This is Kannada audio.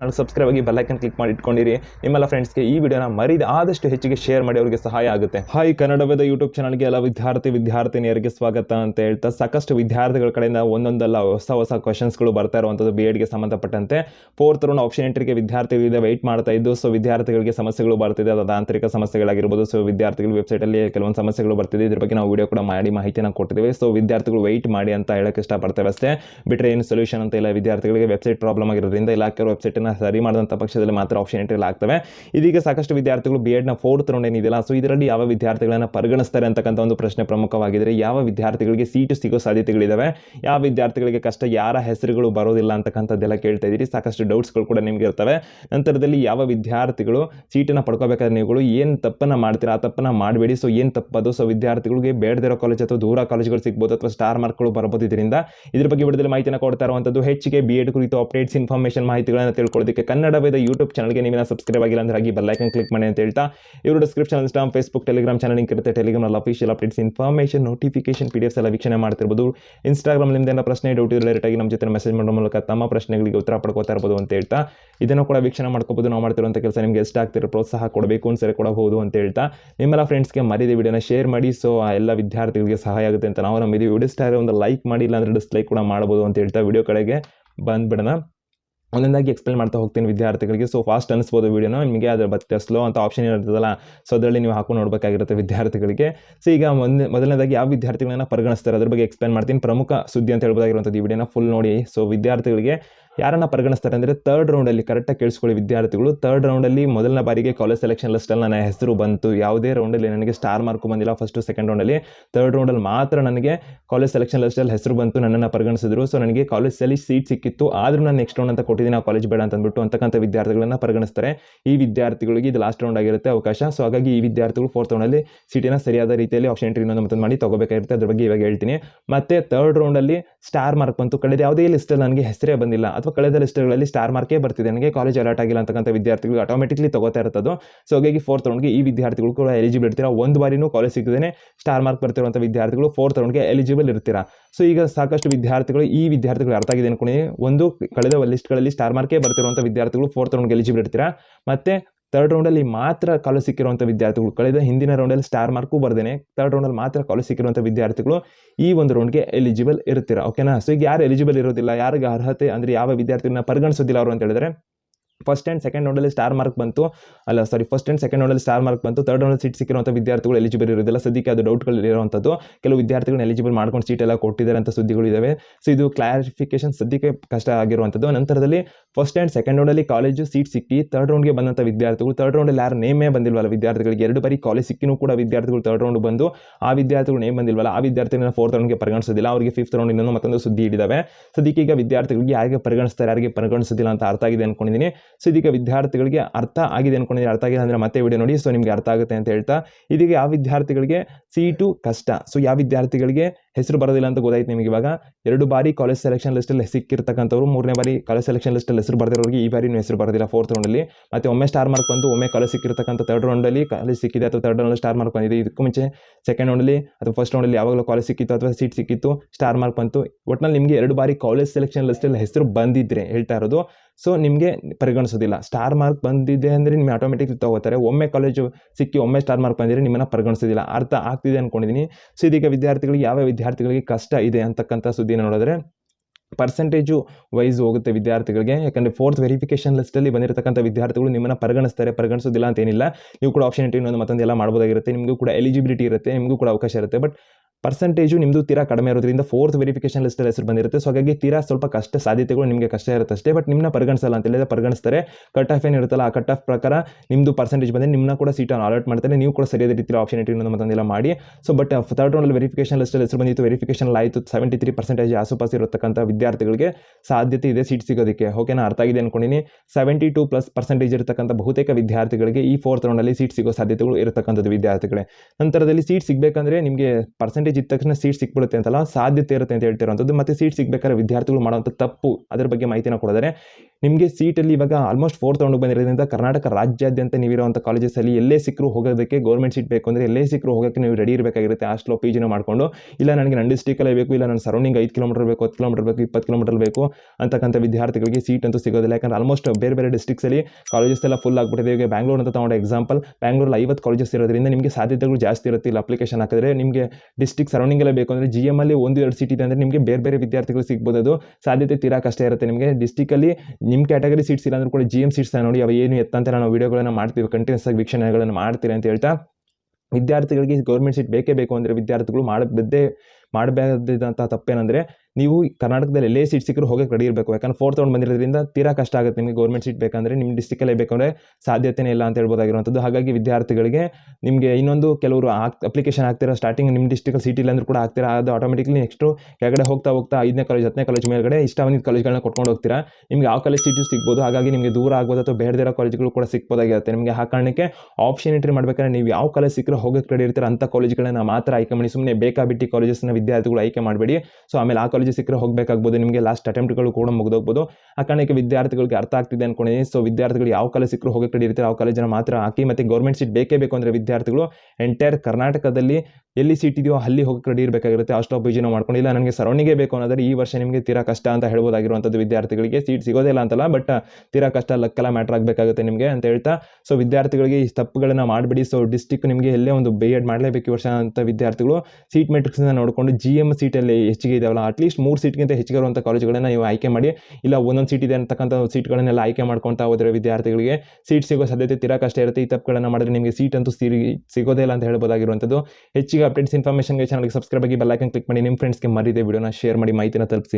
ಚಾನಲ್ ಸಬ್ಸ್ಕ್ರೈಬ್ ಆಗಿ ಬೆಲ್ಲೈಕನ್ ಕ್ಲಿಕ್ ಮಾಡಿ ಇಟ್ಕೊಂಡಿರಿ. ನಿಮ್ಮೆಲ್ಲ ಫ್ರೆಂಡ್ಸ್ಗೆ ಈ ವಿಡಿಯೋನ ಮರಿದ ಆದಷ್ಟು ಹೆಚ್ಚಿಗೆ ಶೇರ್ ಮಾಡಿ ಅವರಿಗೆ ಸಹಾಯ ಆಗುತ್ತೆ. ಹಾಯ್ ಕನ್ನಡವೇದ ಯೂಟ್ಯೂಬ್ ಚಾನಲ್ಗೆ ಎಲ್ಲ ವಿದ್ಯಾರ್ಥಿ ವಿದ್ಯಾರ್ಥಿನಿಯರಿಗೆ ಸ್ವಾಗತ ಅಂತ ಹೇಳ್ತಾ ಸಾಕಷ್ಟು ವಿದ್ಯಾರ್ಥಿಗಳ ಕಡೆಯಿಂದ ಒಂದೊಂದಲ್ಲ ಹೊಸ ಹೊಸ ಕ್ವಶನ್ಸ್ಗಳು ಬರ್ತಾ ಇರುವಂಥದ್ದು ಬಿ ಎಡ್ಗೆ ಸಂಬಂಧಪಟ್ಟಂತೆ. ಫೋರ್ತ್ ರೌಂಡ್ ಆಪ್ಷನ್ ಎಂಟ್ರಿಗೆ ವಿದ್ಯಾರ್ಥಿಗಳಿಂದ ವೆಯ್ಟ್ ಮಾಡ್ತಾ ಇದ್ದು ಸೊ ವಿದ್ಯಾರ್ಥಿಗಳಿಗೆ ಸಮಸ್ಯೆಗಳು ಬರ್ತಿದೆ, ಅದು ಆಂತರಿಕ ಸಮಸ್ಯೆಗಳಾಗಿರ್ಬೋದು ಸೊ ವಿದ್ಯಾರ್ಥಿಗಳು ವೆಬ್ಸೈಟಲ್ಲಿ ಕೆಲವೊಂದು ಸಮಸ್ಯೆಗಳು ಬರ್ತಿದೆ, ಇದ್ರ ಬಗ್ಗೆ ನಾವು ವಿಡಿಯೋ ಕೂಡ ಮಾಡಿ ಮಾಹಿತಿನ ಕೊಟ್ಟಿದ್ದೇವೆ. ಸೊ ವಿದ್ಯಾರ್ಥಿಗಳು ವೆಯ್ಟ್ ಮಾಡಿ ಅಂತ ಹೇಳಕ್ಕೆ ಇಷ್ಟಪಡ್ತೇವೆ ಅಷ್ಟೇ. ಬಿಟ್ಟರೆ ಏನು ಸೊಲ್ಯೂಷನ್ ಅಂತ ಇಲ್ಲ, ವಿದ್ಯಾರ್ಥಿಗಳಿಗೆ ವೆಬ್ಸೈಟ್ ಪ್ರಾಬ್ಲಮ್ ಆಗಿರೋದ್ರಿಂದ ಇಲಾಖೆ ವೆಬ್ಸೈಟನ್ನು ಸರಿ ಮಾಡಿದಂಥ ಪಕ್ಷದಲ್ಲಿ ಮಾತ್ರ ಆಪ್ಷನ್ ಎಂಟ್ರಿಗಳು ಆಗ್ತವೆ. ಇದೀಗ ಸಾಕಷ್ಟು ವಿದ್ಯಾರ್ಥಿಗಳು ಬಿ ಎಡ್ನ ಫೋರ್ತ್ ರೌಂಡ್ ಏನಿದೆಯಲ್ಲ ಸೊ ಇದರಲ್ಲಿ ಯಾವ ವಿದ್ಯಾರ್ಥಿಗಳನ್ನು ಪರಿಗಣಿಸ್ತಾರೆ ಅಂತಕ್ಕಂಥ ಒಂದು ಪ್ರಶ್ನೆ ಪ್ರಮುಖವಾಗಿದ್ದರೆ ಯಾವ ವಿದ್ಯಾರ್ಥಿಗಳಿಗೆ ಸೀಟು ಸಿಗೋ ಸಾಧ್ಯತೆಗಳಿದ್ದಾವೆ ಯಾವ ವಿದ್ಯಾರ್ಥಿಗಳಿಗೆ ಕಷ್ಟ, ಯಾರ ಹೆಸರುಗಳು ಬರೋದಿಲ್ಲ ಅಂತಕ್ಕಂಥದ್ದೆಲ್ಲ ಕೇಳ್ತಾ ಇದ್ದೀರಿ. ಸಾಕಷ್ಟು ಡೌಟ್ಸ್ಗಳು ಕೂಡ ನಿಮಗೆ ಇರ್ತವೆ. ನಂತರದಲ್ಲಿ ಯಾವ ವಿದ್ಯಾರ್ಥಿಗಳು ಸೀಟನ್ನು ಪಡ್ಕೋಬೇಕಾದ್ರೆ ನೀವುಗಳು ಏನು ತಪ್ಪನ್ನು ಮಾಡ್ತೀರಾ, ಆ ತಪ್ಪನ್ನು ಮಾಡಬೇಡಿ. ಸೊ ಏನು ತಪ್ಪದು? ಸೊ ವಿದ್ಯಾರ್ಥಿಗಳಿಗೆ ಬೇಡದಿರೋ ಕಾಲೇಜ್ ಅಥವಾ ದೂರ ಕಾಲೇಜ್ಗಳು ಸಿಗ್ಬೋದು ಅಥವಾ ಸ್ಟಾರ್ ಮಾರ್ಕ್ಗಳು ಬರಬಹುದು ಇದರಿಂದ ಇದ್ರ ಬಗ್ಗೆ ವಿಡಿಯೋದಲ್ಲಿ ಮಾಹಿತಿನ ಕೊಡ್ತಾ ಇರುವಂಥದ್ದು ಹೆಚ್ಚಿಗೆ ಬಿ ಎಡ್ ಕುರಿತು ಅಪ್ಡೇಟ್ಸ್ ಇನ್ಫಾರ್ಮೇಷನ್ ಮಾಹಿತಿಗಳನ್ನು ತಿಳ್ಕೊಳ್ಳೋದಕ್ಕೆ ಕನ್ನಡವೇದ ಯೂಟ್ಯೂಬ್ ಚಾನಲ್ಗೆ ನೀವಿನ ಸಬ್ಸ್ಕ್ರೈಬ್ ಆಗಿಲ್ಲ ಅಂದ್ರೆ ಹಾಗೆ ಬೆಲ್ಲೈಕನ್ ಕ್ಲಿಕ್ ಮಾಡಿ ಅಂತ ಹೇಳ್ತಾ, ಇವರು description Instagram Facebook Telegram channel link ಇರುತ್ತೆ. ಟೆಲಿಗ್ರಾಮಲ್ಲಿ official updates information notification P D Fs ಎಲ್ಲ ವೀಕ್ಷಣೆ ಮಾಡ್ತಿರ್ಬೋದು. ಇನ್ಸ್ಟಾಗ್ರಾಮ್ನಿಂದ ಏನೋ ಪ್ರಶ್ನೆ ಡೌಟ್ ಡೈರೆಕ್ಟ್ ಆಗಿ ನಮ್ಮ ಜೊತೆ ಮೆಸೇಜ್ ಮಾಡೋ ಮೂಲಕ ತಮ್ಮ ಪ್ರಶ್ನೆಗಳಿಗೆ ಉತ್ತರ ಪಡ್ಕೋತಾ ಇರ್ಬೋದು ಅಂತ ಹೇಳ್ತಾ, ಇದನ್ನು ಕೂಡ ವೀಕ್ಷಣೆ ಮಾಡ್ಕೋಬೋದು. ನಾವು ಮಾಡ್ತಿರುವಂಥ ಕೆಲಸ ನಿಮಗೆ ಎಷ್ಟು ಆಗ್ತಿರೋ ಪ್ರೋತ್ಸಾಹ ಕೊಡಬೇಕು ಅನ್ಸರಿ ಕೊಡಬಹುದು ಅಂತ ಹೇಳ್ತಾ, ನಿಮ್ಮೆಲ್ಲ ಫ್ರೆಂಡ್ಸ್ಗೆ ಮರಿದ ವಿಡಿಯೋನ ಶೇರ್ ಮಾಡಿ. ಸೊ ಆ ಎಲ್ಲ ವಿದ್ಯಾರ್ಥಿಗಳಿಗೆ ಸಹಾಯ ಆಗುತ್ತೆ ಅಂತ ನಾವು ನಂಬಿದ್ದೀವಿ ವಿಡಿಯೋ ಸ್ಟಾರ್ ಒಂದು ಲೈಕ್ ಮಾಡಿ ಇಲ್ಲಾಂದ್ರೆ ಡಿಸ್ಲೈಕ್ ಕೂಡ ಮಾಡ್ಬೋದು ಅಂತ ಹೇಳ್ತಾ ವಿಡಿಯೋ ಕಡೆಗೆ ಬಂದ್ಬಿಡೋಣ. ಒಂದೊಂದಾಗಿ ಎಕ್ಸ್ಪ್ಲೇನ್ ಮಾಡ್ತಾ ಹೋಗ್ತೀನಿ ವಿದ್ಯಾರ್ಥಿಗಳಿಗೆ. ಸೊ ಫಾಸ್ಟ್ ಅನಿಸ್ಬೋದು ವೀಡಿಯೋನ. ನಿಮಗೆ ಅದ್ರ ಮತ್ತೆ ಸ್ಲೋ ಅಂತ ಆಪ್ಷನ್ ಇರ್ತದಲ್ಲ ಸೊ ಅದರಲ್ಲಿ ನೀವು ಹಾಕೊಂಡು ನೋಡಬೇಕಾಗಿರುತ್ತೆ ವಿದ್ಯಾರ್ಥಿಗಳಿಗೆ. ಸೊ ಈಗ ಒಂದು ಮೊದಲನೇದಾಗಿ ಯಾವ ವಿದ್ಯಾರ್ಥಿಗಳನ್ನ ಪರಿಗಣಿಸ್ತಾರೆ? ಅದ್ರ ಬಗ್ಗೆ ಎಕ್ಸ್ಪ್ಲೇನ್ ಮಾಡ್ತೀನಿ. ಪ್ರಮುಖ ಸುದ್ದಿ ಅಂತ ಹೇಳ್ಬೋದಾಗಿರುವಂಥದ್ದು ಈ ವಿಡಿಯೋನ ಫುಲ್ ನೋಡಿ. ಸೊ ವಿದ್ಯಾರ್ಥಿಗಳಿಗೆ ಯಾರನ್ನ ಪರಿಗಣಿಸ್ತಾರೆ ಅಂದರೆ ತರ್ಡ್ ರೌಂಡಲ್ಲಿ ಕರೆಕ್ಟಾಗಿ ಕೇಳಿಸ್ಕೊಳ್ಳಿ ವಿದ್ಯಾರ್ಥಿಗಳು. ತರ್ಡ್ ರೌಂಡಲ್ಲಿ ಮೊದಲನೇ ಬಾರಿಗೆ ಕಾಲೇಜ್ ಸೆಲೆಕ್ಷನ್ ಲಿಸ್ಟಲ್ಲಿ ನನ್ನ ಹೆಸರು ಬಂತು. ಯಾವುದೇ ರೌಂಡಲ್ಲಿ ನನಗೆ ಸ್ಟಾರ್ ಮಾರ್ಕು ಬಂದಿಲ್ಲ ಫಸ್ಟು ಸೆಕೆಂಡ್ ರೌಂಡಲ್ಲಿ ತರ್ಡ್ ರೌಂಡಲ್ಲಿ ಮಾತ್ರ ನನಗೆ ಕಾಲೇಜ್ ಸೆಲೆಕ್ಷನ್ ಲಿಸ್ಟಲ್ಲಿ ಹೆಸರು ಬಂತು, ನನ್ನನ್ನು ಪರಿಗಣಿಸಿದ್ರು. ಸೊ ನನಗೆ ಕಾಲೇಜಲ್ಲಿ ಸೀಟ್ ಸಿಕ್ಕಿತ್ತು. ಆದರೂ ನಾನು ನೆಕ್ಸ್ಟ್ ರೌಂಡ್ ಅಂತ ಕೊಟ್ಟಿದ್ದೀನಿ. ಆ ಕಾಲೇಜ್ ಬೇಡ ಅಂತ ಅಂದ್ಬಿಟ್ಟು ಅಂತಕ್ಕಂಥ ವಿದ್ಯಾರ್ಥಿಗಳನ್ನ ಪರಿಗಣಿಸ್ತಾರೆ. ಈ ವಿದ್ಯಾರ್ಥಿಗಳಿಗೆ ಇದು ಲಾಸ್ಟ್ ರೌಂಡ್ ಆಗಿರುತ್ತೆ ಅವಕಾಶ. ಸೊ ಹಾಗಾಗಿ ಈ ವಿದ್ಯಾರ್ಥಿಗಳು ಫೋರ್ತ್ ರೌಂಡಲ್ಲಿ ಸೀಟಿನ ಸರಿಯಾದ ರೀತಿಯಲ್ಲಿ ಆಪ್ಷನ್ ಎಂಟ್ರಿ ಇನ್ನೊಂದು ಮತ್ತೊಂದು ಮಾಡಿ ತಗೋಬೇಕಾಗಿರುತ್ತೆ. ಅದ್ರ ಬಗ್ಗೆ ಇವಾಗ ಹೇಳ್ತೀನಿ. ಮತ್ತೆ ತರ್ಡ್ ರೌಂಡಲ್ಲಿ ಸ್ಟಾರ್ ಮಾರ್ಕ್ ಬಂತು. ಕಳೆದ ಯಾವುದೇ ಲಿಸ್ಟಲ್ಲಿ ನನಗೆ ಹೆಸರೇ ಬಂದಿಲ್ಲ. ಅಥವಾ ಕಳೆದ ಲಿಸ್ಟ್ಗಳಲ್ಲಿ ಸ್ಟಾರ್ ಮಾರ್ಕೇ ಬರ್ತಿದೆ. ನನಗೆ ಕಾಲೇಜ್ ಅಲರ್ಟ್ ಆಗಿಲ್ಲ ಅಂತಕ್ಕಂಥ ವಿದ್ಯಾರ್ಥಿಗಳು ಆಟೋಮೆಟಿಕ್ಲಿ ತಗೋತಾ ಇರ್ತದ್ದು ಸೊ ಹಾಗಾಗಿ ಫೋರ್ತ್ ರೌಂಡ್ಗೆ ಈ ವಿದ್ಯಾರ್ಥಿಗಳು ಕೂಡ ಎಲಿಜಿಬಲ್ ಇರ್ತೀರಾ? ಒಂದು ಬಾರಿನೂ ಕಾಲೇಜ್ ಸಿಗದೇ ಸ್ಟಾರ್ ಮಾರ್ಕ್ ಬರ್ತಿರುವಂಥ ವಿದ್ಯಾರ್ಥಿಗಳು ಫೋರ್ತ್ ರೌಂಡ್ಗೆ ಎಲಿಜಿಬಲ್ ಇರ್ತೀರಾ? ಸೊ ಈಗ ಸಾಕಷ್ಟು ವಿದ್ಯಾರ್ಥಿಗಳು, ಈ ವಿದ್ಯಾರ್ಥಿಗಳು ಅರ್ಥ ಆಗಿದೆ ಅನ್ಕೊಂಡು ಒಂದು ಕಳೆದ ಲಿಸ್ಟ್ಗಳಲ್ಲಿ ಸ್ಟಾರ್ ಮಾರ್ಕೇ ಬರ್ತಿರುವಂಥ ವಿದ್ಯಾರ್ಥಿಗಳು ಫೋರ್ತ್ ರೌಂಡ್ಗೆ ಎಲಿಜಿಬಲ್ ಇರ್ತೀರಾ? ಮತ್ತೆ ತರ್ಡ್ ರೌಂಡಲ್ಲಿ ಮಾತ್ರ ಕಾಲು ಸಿಕ್ಕಿರುವಂಥ ವಿದ್ಯಾರ್ಥಿಗಳು, ಕಳೆದ ಹಿಂದಿನ ರೌಂಡಲ್ಲಿ ಸ್ಟಾರ್ ಮಾರ್ಕು ಬರ್ದೇನೆ ತರ್ಡ್ ರೌಂಡಲ್ಲಿ ಮಾತ್ರ ಕಾಲು ಸಿಕ್ಕಿರುವಂಥ ವಿದ್ಯಾರ್ಥಿಗಳು ಈ ಒಂದು ರೌಂಡ್ಗೆ ಎಲಿಜಿಬಲ್ ಇರ್ತೀರಾ? ಓಕೆನಾ ಸೊ ಈಗ ಯಾರು ಎಲಿಜಿಬಲ್ ಇರೋದಿಲ್ಲ, ಯಾರಿಗೆ ಅರ್ಹತೆ ಅಂದರೆ ಯಾವ ವಿದ್ಯಾರ್ಥಿಗಳನ್ನ ಪರಿಗಣಿಸೋದಿಲ್ಲ ಅವರು ಅಂತ ಹೇಳಿದ್ರೆ ಫಸ್ಟ್ ಆ್ಯಂಡ್ ಸೆಕೆಂಡ್ ರೌಂಡಲ್ಲಿ ಸ್ಟಾರ್ ಮಾರ್ಕ್ ಬಂತು. ಅಲ್ಲ ಸಾರಿ ಫಸ್ಟ್ ಆ್ಯಂಡ್ ಸೆಕೆಂಡ್ ರೌಂಡಲ್ಲಿ ಸ್ಟಾರ್ ಮಾರ್ಕ್ ಬಂತು. ತರ್ಡ್ ರೌಂಡಲ್ಲಿ ಸೀಟ್ ಸಿಕ್ಕಿರುವಂಥ ವಿದ್ಯಾರ್ಥಿಗಳು ಎಲಿಜಿಬಲ್ ಇರೋದಿಲ್ಲ ಸದ್ಯಕ್ಕೆ ಅದು ಡೌಟ್ಗಳು ಇರುವಂಥದ್ದು. ಕೆಲವು ವಿದ್ಯಾರ್ಥಿಗಳು ಎಲಿಜಿಬಲ್ ಮಾಡ್ಕೊಂಡು ಸೀಟ್ ಎಲ್ಲ ಕೊಟ್ಟಿದ್ದಾರೆ ಅಂತ ಸುದ್ದಿಗಳು ಇದ್ದಾವೆ ಸೊ ಇದು ಕ್ಲಾರಿಫಿಕೇಶನ್ ಸದ್ಯಕ್ಕೆ ಕಷ್ಟ ಆಗಿರುವಂಥದ್ದು. ನಂತರದಲ್ಲಿ ಫಸ್ಟ್ ಆ್ಯಂಡ್ ಸೆಕೆಂಡ್ ರೌಂಡಲ್ಲಿ ಕಾಲೇಜು ಸೀಟ್ ಸಿಕ್ಕಿ ತರ್ಡ್ ರೌಂಡ್ಗೆ ಬಂದಂಥ ವಿದ್ಯಾರ್ಥಿಗಳು ತರ್ಡ್ ರೌಂಡಲ್ಲಿ ಯಾರು ನೇಮೇ ಬಂದಿಲ್ವಲ್ಲ ವಿದ್ಯಾರ್ಥಿಗಳಿಗೆ, ಎರಡು ಬಾರಿ ಕಾಲೇಜ್ ಸಿಕ್ಕಿನೂ ಕೂಡ ವಿದ್ಯಾರ್ಥಿಗಳು ತರ್ಡ್ ರೌಂಡ್ ಬಂದು, ಆ ವಿದ್ಯಾರ್ಥಿಗಳು ನೇಮ್ ಬಂದಿಲ್ವಲ್ಲ, ಆ ವಿದ್ಯಾರ್ಥಿಗಳನ್ನ ಫೋರ್ತ್ ರೌಂಡ್ಗೆ ಪರಿಗಣಿಸೋದಿಲ್ಲ. ಅವರಿಗೆ ಫಿಫ್ತ್ ರೌಂಡ್ ಇನ್ನೊಂದು ಮತ್ತೊಂದು ಸುದ್ದಿ ಹಿಡಿದಾವೆ. ಸದ್ಯಕ್ಕೆ ಈಗ ವಿದ್ಯಾರ್ಥಿಗಳಿಗೆ ಯಾರಿಗೆ ಪರಿಗಣಿಸ್ತಾರೆ, ಯಾರಿಗೆ ಪರಿಗಣಿಸೋದಿಲ್ಲ ಅಂತ ಅರ್ಥ ಆಗಿದೆ ಅನ್ಕೊಂಡಿದ್ದೀನಿ. ಸೊ ಇದೀಗ ವಿದ್ಯಾರ್ಥಿಗಳಿಗೆ ಅರ್ಥ ಆಗಿದೆ ಅನ್ಕೊಂಡಿದ್ದೀನಿ. ಅರ್ಥ ಆಗಿದೆ ಅಂದರೆ ಮತ್ತೆ ವಿಡಿಯೋ ನೋಡಿ. ಸೊ ನಿಮಗೆ ಅರ್ಥ ಆಗುತ್ತೆ ಅಂತ ಹೇಳ್ತಾ, ಇದೀಗ ಯಾವ ವಿದ್ಯಾರ್ಥಿಗಳಿಗೆ ಸಿ ಟು ಕಷ್ಟ. ಸೊ ಯಾವ ವಿದ್ಯಾರ್ಥಿಗಳಿಗೆ ಹೆಸರು ಬರೋದಿಲ್ಲ ಅಂತ ಗೊತ್ತಾಯ್ತು ನಿಮಗೆ ಇವಾಗ. ಎರಡು ಬಾರಿ ಕಾಲೇಜ್ ಸೆಲೆಕ್ಷನ್ ಲಿಸ್ಟಲ್ಲಿ ಸಿಕ್ಕಿರ್ತಕ್ಕಂಥವ್ರು ಮೂರನೇ ಬಾರಿ ಕಾಲೇಜ್ ಸೆಲೆಕ್ಷನ್ ಲಿಸ್ಟಲ್ಲಿ ಹೆಸರು ಬರ್ದಿರೋರಿಗೆ ಈ ಬಾರಿ ಹೆಸರು ಬರೋದಿಲ್ಲ ಫೋರ್ತ್ ರೌಂಡಲ್ಲಿ ಮತ್ತೆ ಒಮ್ಮೆ ಸ್ಟಾರ್ ಮಾರ್ಕ್ ಬಂತು, ಒಮ್ಮೆ ಕಾಲೇಜ್ ಸಿಕ್ಕಿರ್ತಕ್ಕಂಥ ತರ್ಡ್ ರೌಂಡಲ್ಲಿ ಕಾಲೇಜ್ ಸಿಕ್ಕಿದೆ ಅಥವಾ ತರ್ಡ್ ರೌಂಡಲ್ಲಿ ಸ್ಟಾರ್ ಮಾರ್ಕ್ ಬಂದಿದೆ. ಇದಕ್ಕೂ ಮುಂಚೆ ಸೆಕೆಂಡ್ ರೌಂಡಲ್ಲಿ ಅಥವಾ ಫಸ್ಟ್ ರೌಂಡಲ್ಲಿ ಯಾವಾಗಲೂ ಕಾಲೇಜ್ ಸಿಕ್ಕಿತ್ತು ಅಥವಾ ಸೀಟ್ ಸಿಕ್ಕಿತ್ತು ಸ್ಟಾರ್ ಮಾರ್ಕ್ ಬಂತು. ಒಟ್ಟಿನಲ್ಲಿ ನಿಮಗೆ ಎರಡು ಬಾರಿ ಕಾಲೇಜ್ ಸೆಲೆಕ್ಷನ್ ಲಿಸ್ಟಲ್ಲಿ ಹೆಸರು ಬಂದಿದ್ರೆ ಹೇಳ್ತಾ ಇರೋದು. ಸೊ ನಿಮಗೆ ಪರಿಗಣಿಸೋದಿಲ್ಲ. ಸ್ಟಾರ್ ಮಾರ್ಕ್ ಬಂದಿದೆ ಅಂದರೆ ನಿಮಗೆ ಆಟೋಮೆಟಿಕ್ ತಗೋತಾರೆ. ಒಮ್ಮೆ ಕಾಲೇಜು ಸಿಕ್ಕಿ ಒಮ್ಮೆ ಸ್ಟಾರ್ ಮಾರ್ಕ್ ಬಂದಿದ್ರೆ ನಿಮ್ಮನ್ನು ಪರಿಗಣಿಸೋದಿಲ್ಲ. ಅರ್ಥ ಆಗ್ತಿದೆ ಅಂದ್ಕೊಂಡಿದ್ದೀನಿ ಸೊ ಇದೀಗ ವಿದ್ಯಾರ್ಥಿಗಳಿಗೆ ಯಾವ ವಿದ್ಯಾರ್ಥಿಗಳಿಗೆ ಕಷ್ಟ ಇದೆ ಅಂತಕ್ಕಂಥ ಸುದ್ದಿನ ನೋಡಿದ್ರೆ ಪರ್ಸೆಂಟೇಜು ವೈಸ್ ಹೋಗುತ್ತೆ ವಿದ್ಯಾರ್ಥಿಗಳಿಗೆ. ಯಾಕಂದರೆ ಫೋರ್ತ್ ವೆರಿಫಿಕೇಷನ್ ಲಿಸ್ಟಲ್ಲಿ ಬಂದಿರತಕ್ಕಂಥ ವಿದ್ಯಾರ್ಥಿಗಳು ನಿಮ್ಮನ್ನು ಪರಿಗಣಿಸ್ತಾರೆ, ಪರಿಗಣಿಸೋದಿಲ್ಲ ಅಂತ ಏನಿಲ್ಲ. ನೀವು ಕೂಡ ಆಪ್ಷನ್ ಇಟ್ಟು ಇನ್ನೊಂದು ಮತ್ತೊಂದೆಲ್ಲ ಮಾಡ್ಬೋದಾಗಿರುತ್ತೆ. ನಿಮಗೂ ಕೂಡ ಎಲಿಜಿಬಿಲಿಟಿ ಇರುತ್ತೆ, ನಿಮಗೂ ಕೂಡ ಅವಕಾಶ ಇರುತ್ತೆ. ಬಟ್ ಪರ್ಸೆಂಟೇಜು ನಿಮ್ಮದು ತೀರಾ ಕಡಿಮೆ ಇರೋದ್ರಿಂದ ಫೋರ್ತ್ ವೆರಿಫಿಕೇಷನ್ ಲಿಸ್ಟಲ್ಲಿ ಹೆಸರು ಬಂದಿರುತ್ತೆ. ಸೊ ಹಾಗಾಗಿ ತೀರಾ ಸ್ವಲ್ಪ ಕಷ್ಟ ಸಾಧ್ಯತೆಗಳು ನಿಮಗೆ ಕಷ್ಟ ಇರುತ್ತೆ ಅಷ್ಟೇ. ಬಟ್ ನಿಮ್ಮನ್ನ ಪರಿಗಣಿಸಲ್ಲ ಅಂತ ಹೇಳಿದ್ರೆ ಪರಿಗಣಿಸ್ತಾರೆ. ಕಟ್ ಆಫ್ ಏನು ಇರುತ್ತಲ್ಲ ಆ ಕಟ್ ಆಫ್ ಪ್ರಕಾರ ನಿಮ್ಮದು ಪರ್ಸೆಂಟೇಜ್ ಬಂದರೆ ನಿಮ್ಮನ್ನ ಕೂಡ ಸೀಟನ್ನು ಅಲಾಟ್ ಮಾಡ್ತಾರೆ. ನೀವು ಕೂಡ ಸರಿಯಾದ ರೀತಿಯಲ್ಲಿ ಆಪ್ಷನ್ ಇಟ್ಟಿರೋದು ಮತ್ತೊಂದೆಲ್ಲ ಮಾಡಿ. ಸೊ ಬಟ್ ಥರ್ಡ್ ರೌಂಡಲ್ಲಿ ವೆರಿಫಿಕೇಷನ್ ಲಿಸ್ಟಲ್ಲಿ ಹೆಸರು ಬಂದಿತ್ತು. ವೆರಿಫಿಕೇಷನ್ ಆಯಿತು. ಸೆವೆಂಟಿ ತ್ರೀ ಪರ್ಸೆಂಟೇಜ್ ಆಸುಪಾಸು ಇರತಕ್ಕಂಥ ವಿದ್ಯಾರ್ಥಿಗಳಿಗೆ ಸಾಧ್ಯತೆ ಇದೆ ಸೀಟ್ ಸಿಗೋದಕ್ಕೆ. ಓಕೆನಾ ಅರ್ಥ ಆಗಿದೆ ಅನ್ಕೊಂಡಿನಿ. ಸೆವೆಂಟಿ ಟು ಪ್ಲಸ್ ಪರ್ಸೆಂಟೇಜ್ ಇರತಕ್ಕಂಥ ಬಹುತೇಕ ವಿದ್ಯಾರ್ಥಿಗಳಿಗೆ ಈ ಫೋರ್ತ್ ರೌಂಡಲ್ಲಿ ಸೀಟ್ ಸಿಗೋ ಸಾಧ್ಯತೆಗಳು ಇರತಕ್ಕಂಥದ್ದು ವಿದ್ಯಾರ್ಥಿಗಳೇ. ನಂತರದಲ್ಲಿ ಸೀಟ್ ಸಿಗಬೇಕಂದ್ರೆ ನಿಮಗೆ ಪರ್ಸೆಂಟೇಜ್ ಇದ್ದ ತಕ್ಷಣ ಸೀಟ್ ಸಿಕ್ಬಿಡುತ್ತೆ ಅಂತಲ್ಲ, ಸಾಧ್ಯತೆ ಇರುತ್ತೆ ಅಂತ ಹೇಳ್ತಿರೋಂಥದ್ದು ಮತ್ತೆ ಸೀಟ್ ಸಿಗಬೇಕಾದ್ರೆ ವಿದ್ಯಾರ್ಥಿಗಳು ಮಾಡುವಂಥ ತಪ್ಪು ಅದರ ಬಗ್ಗೆ ಮಾಹಿತಿನ ಕೊಡಿದರೆ ನಿಮಗೆ ಸೀಟಲ್ಲಿ ಇವಾಗ ಆಲ್ಮೋಸ್ಟ್ ಫೋರ್ ತಗೊಂಡು ಬಂದಿರೋದ್ರಿಂದ ಕರ್ನಾಟಕ ರಾಜ್ಯಾದ್ಯಂತ ನೀವಿರುವಂಥ ಕಾಲೇಜಸಲ್ಲಿ ಎಲ್ಲೇ ಸಿಕ್ಕರೂ ಹೋಗೋದಕ್ಕೆ ಗೌರ್ಮೆಂಟ್ ಸೀಟ್ ಬೇಕು ಅಂದರೆ ಎಲ್ಲೇ ಸಿಕ್ಕರೂ ಹೋಗೋಕ್ಕೆ ನೀವು ರೆಡಿ ಇರಬೇಕಾಗಿರುತ್ತೆ ಹಾಸ್ಟ್ಲೋ ಪಿ ಜಿನ ಮಾಡಿಕೊಂಡು. ಇಲ್ಲ ನನಗೆ ನನ್ನ ಡಿಸ್ಟಿಕಲ್ಲೇ ಬೇಕು, ಇಲ್ಲ ನನ್ನ ಸರೌಂಡಿಂಗ್ ಐದು ಕಿಲೋಮೀಟರ್ ಬೇಕು, ಹತ್ತು ಕಿಲೋಮೀಟರ್ ಬೇಕು, ಇಪ್ಪತ್ತು ಕಿಲೋಮೀಟರ್ ಬೇಕು ಅಂತಕ್ಕಂಥ ವಿದ್ಯಾರ್ಥಿಗಳಿಗೆ ಸೀಟ್ ಅಂತೂ ಸಿಗೋದಿಲ್ಲ. ಯಾಕಂದ್ರೆ ಆಲ್ಮೋಸ್ಟ್ ಬೇರೆ ಬೇರೆ ಡಿಸ್ಟ್ರಿಕ್ಸಲ್ಲಿ ಕಾಲೇಜಸ್ ಎಲ್ಲ ಫುಲ್ ಆಗಿಬಿಟ್ಟಿದೆ. ಈಗ ಬ್ಯಾಂಗ್ಳೂರ್ ಅಂತ ತಗೊಂಡ ಎಕ್ಸಾಂಪಲ್ ಬ್ಯಾಂಗ್ಳೂರಲ್ಲಿ ಐವತ್ತು ಕಾಲೇಜಸ್ ಇರೋದ್ರಿಂದ ನಿಮಗೆ ಸಾಧ್ಯತೆಗಳು ಜಾಸ್ತಿ ಇರುತ್ತೆ ಇಲ್ಲ ಅಪ್ಲಿಕೇಶನ್ ಹಾಕಿದ್ರೆ. ನಿಮಗೆ ಡಿಸ್ಟಿಕ್ ಸರೌಂಡಿಂಗಲ್ಲೇ ಬೇಕು ಅಂದರೆ ಜಿ ಎಂ ಅಲ್ಲಿ ಒಂದು ಎರಡು ಸೀಟ್ ಇದೆ ಅಂದರೆ ನಿಮಗೆ ಬೇರೆ ಬೇರೆ ವಿದ್ಯಾರ್ಥಿಗಳು ಸಿಗ್ಬೋದು ಸಾಧ್ಯತೆ ತೀರಾ ಕಷ್ಟ ಇರುತ್ತೆ ನಿಮಗೆ. ಡಿಸ್ಟಿಕಲ್ಲಿ ನಿಮ್ಮ ಕ್ಯಾಟಗರಿ ಸೀಟ್ಸ್ ಇಲ್ಲ ಅಂದ್ರೂ ಕೂಡ ಜಿ ಎಂ ಸೀಟ್ಸ್ ನೋಡಿ, ಅವ ಏನು ಎತ್ತಂತ ನಾವು ವೀಡಿಯೋಗಳನ್ನು ಮಾಡ್ತೀವಿ ಕಂಟಿನ್ಯೂಸ್ ಆಗಿ ವೀಕ್ಷಣೆಗಳನ್ನು ಮಾಡ್ತೀರಿ ಅಂತ ಹೇಳ್ತಾ, ವಿದ್ಯಾರ್ಥಿಗಳಿಗೆ ಗೌರ್ಮೆಂಟ್ ಸೀಟ್ ಬೇಕೇ ಬೇಕು ಅಂದರೆ ವಿದ್ಯಾರ್ಥಿಗಳು ಮಾಡಬದ್ದೇ ಮಾಡಬೇಕಾದಂಥ ತಪ್ಪೇನೆಂದರೆ ನೀವು ಕರ್ನಾಟಕದಲ್ಲಿ ಎಲ್ಲೇ ಸೀಟ್ ಸಿಕ್ಕರೂ ಹೋಗಕ್ಕೆ ರೆಡಿ ಇರಬೇಕು. ಯಾಕಂದ್ರೆ ಫೋರ್ತ್ ರೌಂಡ್ ಬಂದಿರೋದ್ರಿಂದ ತೀರಾ ಕಷ್ಟ ಆಗುತ್ತೆ. ನಿಮಗೆ ಗೌರ್ಮೆಂಟ್ ಸೀಟ್ ಬೇಕಂದರೆ ನಿಮ್ಮ ಡಿಸ್ಟಿಕಲ್ಲೇ ಬೇಕಂದ್ರೆ ಸಾಧ್ಯತೆನೇ ಇಲ್ಲ ಅಂತ ಹೇಳ್ಬೋದಾಗಿರುವಂಥದ್ದು. ಹಾಗಾಗಿ ವಿದ್ಯಾರ್ಥಿಗಳಿಗೆ ನಿಮಗೆ ಇನ್ನೊಂದು ಕೆಲವರು ಅಪ್ಲಿಕೇಶನ್ ಹಾಕ್ತಿರೋ ಸ್ಟಾರ್ಟಿಂಗ್ ನಿಮ್ಮ ಡಿಸ್ಟಿಕಲ್ಲಿ ಸೀಟ್ ಇಲ್ಲ ಅಂದ್ರೂ ಕೂಡ ಹಾಕ್ತೀರಾ? ಅದು ಆಟೋಮೆಟಿಕ್ಲಿ ನೆಕ್ಸ್ಟು ಕೆಳಗಡೆ ಹೋಗ್ತಾ ಹೋಗ್ತಾ ಐದನೇ ಕಾಲೇಜ್ ಹತ್ತನೇ ಕಾಲೇಜ್ ಮೇಲ್ಗಡೆ ಇಷ್ಟ ಬಂದಿದ್ದ ಕಾಲೇಜ್ಗಳನ್ನ ಕೊಟ್ಕೊಂಡು ಹೋಗ್ತೀರಾ? ನಿಮಗೆ ಯಾವ ಕಾಲೇಜ್ ಸೀಟು ಸಿಗ್ಬೋದು. ಹಾಗಾಗಿ ನಿಮಗೆ ದೂರ ಆಗ್ಬೋದು ಅಥವಾ ಬೇಡದಿರೋ ಕಾಲೇಜ್ಗಳು ಕೂಡ ಸಿಗ್ಬೋದಾಗಿರುತ್ತೆ. ನಿಮಗೆ ಆ ಕಾರಣಕ್ಕೆ ಆಪ್ಷನ್ ಎಂಟ್ರಿ ಮಾಡ್ಬೇಕಾದ್ರೆ ನೀವು ಯಾವ ಕಾಲೇಜ್ ಸಿಕ್ಕರೆ ಹೋಗಕ್ಕೆ ರೆಡಿ ಇರ್ತೀರ ಅಂಥ ಕಾಲೇಜ್ಗಳನ್ನ ಮಾತ್ರ ಆಯ್ಕೆ ಮಾಡಿ. ಸುಮ್ಮನೆ ಬೇಕಾಬಿಟ್ಟಿ ಕಾಲೇಜಸ್ನ ವಿದ್ಯಾರ್ಥಿಗಳು ಆಯ್ಕೆ ಮಾಡಬೇಡಿ. ಸೊ ಆಮೇಲೆ ಆ ಕಾಲೇಜ್ ಸಿಕ್ಕರೆ ಹೋಗಬೇಕಾಗ್ಬೋದು, ನಿಮಗೆ ಲಾಸ್ಟ್ ಅಟೆಂಪ್ಟ್ಗಳು ಕೂಡ ಮುಗಿದೋಗ್ಬೋದು. ಆ ಕಾರಣಕ್ಕೆ ವಿದ್ಯಾರ್ಥಿಗಳಿಗೆ ಅರ್ಥ ಆಗ್ತಿದೆ ಅನ್ಕೊಂಡಿದ್ದೀನಿ ಸೊ ವಿದ್ಯಾರ್ಥಿಗಳು ಯಾವ ಕಾಲೇಜ್ ಸಿಕ್ಕರು ಹೋಗಕ್ಕೆ ರೆಡಿ ಇರ್ತಾರೆ ಯಾವ ಕಾಲೇಜನ್ನು ಮಾತ್ರ ಹಾಕಿ, ಮತ್ತು ಗೌರ್ಮೆಂಟ್ ಸೀಟ್ ಬೇಕೇ ಬೇಕು ಅಂದರೆ ವಿದ್ಯಾರ್ಥಿಗಳು ಎಂಟೈರ್ ಕರ್ನಾಟಕದಲ್ಲಿ ಎಲ್ಲಿ ಸೀಟ್ ಇದೆಯೋ ಅಲ್ಲಿ ಹೋಗಕ್ಕೆ ರೆಡಿ ಇರಬೇಕಾಗಿರುತ್ತೆ. ಅಷ್ಟು ಮಾಡ್ಕೊಂಡು. ಮಾಡ್ಕೊಂಡಿಲ್ಲ ನನಗೆ ಸರೌಂಡಿಗೆ ಬೇಕು ಅನ್ನೋದ್ರೆ ಈ ವರ್ಷ ನಿಮಗೆ ತೀರಾ ಕಷ್ಟ ಅಂತ ಹೇಳ್ಬೋದಾಗಿರುವಂಥದ್ದು ವಿದ್ಯಾರ್ಥಿಗಳಿಗೆ ಸೀಟ್ ಸಿಗೋದಿಲ್ಲ ಅಂತಲ್ಲ ಬಟ್ ತೀರಾ ಕಷ್ಟ ಲಕ್ಕೆಲ್ಲ ಮ್ಯಾಟ್ರ್ ಆಗಬೇಕಾಗುತ್ತೆ ನಿಮಗೆ ಅಂತ ಹೇಳ್ತಾ. ಸೊ ವಿದ್ಯಾರ್ಥಿಗಳಿಗೆ ಈ ತಪ್ಪುಗಳನ್ನು ಮಾಡಬೇಡಿ. ಸೊ ಡಿಸ್ಟಿಕ್ ನಿಮಗೆ ಎಲ್ಲೇ ಒಂದು ಬಿ ಎಡ್ ಮಾಡಲೇಬೇಕು ಈ ವರ್ಷ ಅಂತ ವಿದ್ಯಾರ್ಥಿಗಳು. ಸೀಟ್ ಮೆಟ್ರಿಕ್ಸ್ನ ನೋಡಿಕೊಂಡು ಜಿ ಎಂ ಸೀಟಲ್ಲಿ ಹೆಚ್ಚಿಗೆ ಇದಾವಲ್ಲ ಅಟ್ಲೀಸ್ಟ್ ಮೂರು ಸೀಟ್ಗಿಂತ ಹೆಚ್ಚಿಗೆ ಇರುವಂಥ ಕಾಲೇಜುಗಳನ್ನು ನೀವು ಆಯ್ಕೆ ಮಾಡಿ. ಇಲ್ಲ, ಒಂದೊಂದು ಸೀಟ್ ಇದೆ ಅಂತಕ್ಕಂಥ ಸೀಟ್ಗಳನ್ನೆಲ್ಲ ಆಯ್ಕೆ ಮಾಡ್ಕೊತಾ ಹೋದರೆ ವಿದ್ಯಾರ್ಥಿಗಳಿಗೆ ಸೀಟ್ ಸಿಗೋ ಸಾಧ್ಯತೆ ತೀರಾ ಕಷ್ಟ ಇರುತ್ತೆ. ಈ ತಪ್ಪುಗಳನ್ನು ಮಾಡಿದ್ರೆ ನಿಮಗೆ ಸೀಟ್ ಅಂತೂ ಸಿಗೋದೇ ಇಲ್ಲ ಅಂತ ಹೇಳ್ಬೋದಾಗಿರುವಂಥದ್ದು. ಹೆಚ್ಚಿಗೆ ಅಪ್ಡೇಟ್ಸ್ ಇನ್ಫಾರ್ಮೇಷನ್ಗೆ ಚಾನಲ್ಗೆ ಸಬ್ಸ್ಕ್ರೈಬ್ ಆಗಿ ಬೆಲ್ಲೈಕನ್ ಕ್ಲಿಕ್ ಮಾಡಿ ನಿಮ್ಮ ಫ್ರೆಂಡ್ಸ್ಗೆ ಮರಿದೆ ವಿಡಿಯೋನ ಶೇರ್ ಮಾಡಿ, ಮಾಹಿತಿನ ತಲುಪಿಸಿ.